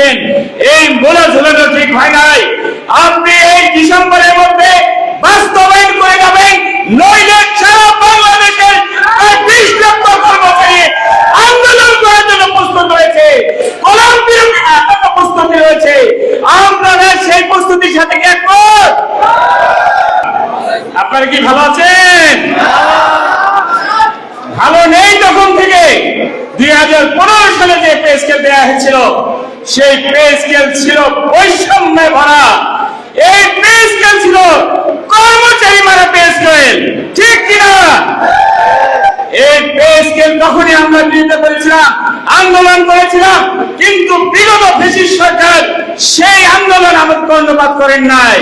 দিয়েছেন। এই মূলা ঝুলানো ঠিক হয় নাই। আপনি এই ডিসেম্বরের মধ্যে বাস্তবায়ন করে যাবেন। নইলে সারা বাংলাদেশের ভালো নেই তখন থেকে। দুই হাজার পনেরো সালে যে পে দেওয়া হয়েছিল সেই পে স্কেল ছিল বৈষম্যে ভরা। এই পে স্কেল ছিল কর্মচারী মারা পে স্কেল ঠিক কিনা? এই পে স্কেল তখনই আমরা বিরোধিতা করেছিলাম, আন্দোলন করেছিলাম, কিন্তু বিগত ব্রিটিশ সরকার সেই আন্দোলন আমাদের কর্ণপাত করেন নাই।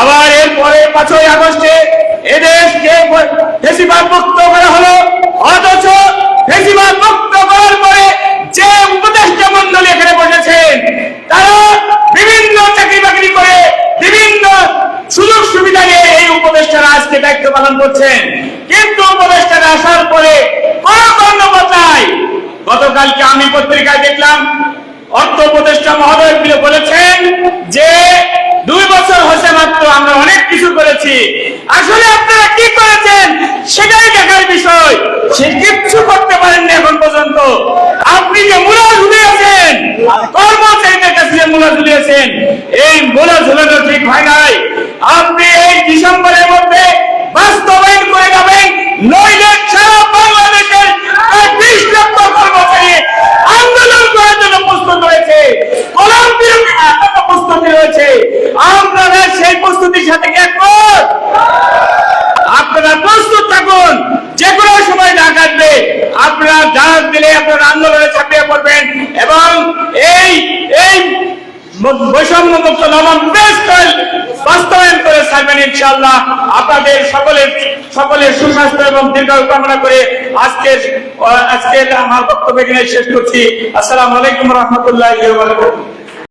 আবার এরপরে পাঁচই আগস্টে এদেশকে ফেসিবাদ মুক্ত করা হলো অথচ ফেসিবাদ মুক্ত করার পরে যে উপদেষ্টা মন্ডলী এখানে বসেছেন তারা বিভিন্ন চাকরি বাকরি করে বিভিন্ন সুযোগ সুবিধা নিয়ে এই উপদেষ্টারা আজকে দায়িত্ব পালন করছেন। কিন্তু উপদেষ্টারা আসার পরে কোন কর্ণপথ নাই। গতকালকে আমি পত্রিকায় দেখলাম, অর্থ উপদেষ্টা মহোদয় বলেছেন যে দুই বছর হয়েছে মাত্র, আমরা অনেক কিছু করেছি। আসলে আপনারা কি করেছেন সেটাই দেখার বিষয়। সে কিচ্ছু করতে পারেননি এখন পর্যন্ত। আপনি যে মূলা ঝুলিয়েছেন, কর্মচারীদের কাছে যে মূলা ঝুলিয়েছেন, এই মূলা ঝুলানো ঠিক হয় নাই। আপনি এই ডিসেম্বরের মধ্যে নইলে আন্দোলন প্রস্তুত রয়েছে কলম এত প্রস্তুতি রয়েছে। আপনারা সেই প্রস্তুতির সাথে একমত? আপনারা প্রস্তুত থাকুন। যে কোনো সময় না কাটবে আপনারা জানাজ দিলে আপনারা আন্দোলনে ছাপিয়ে পড়বেন এবং এই এই বৈষম্য মুক্ত নবম বেস্ট বাস্তবায়ন করে ছাড়বেন ইনশাআল্লাহ আপনাদের সকলের সকলের সুস্বাস্থ্য এবং দীর্ঘায়ু কামনা করে আজকে আজকের আমার বক্তব্য এখানে শেষ করছি। আসসালামু আলাইকুম রহমতুল্লাহ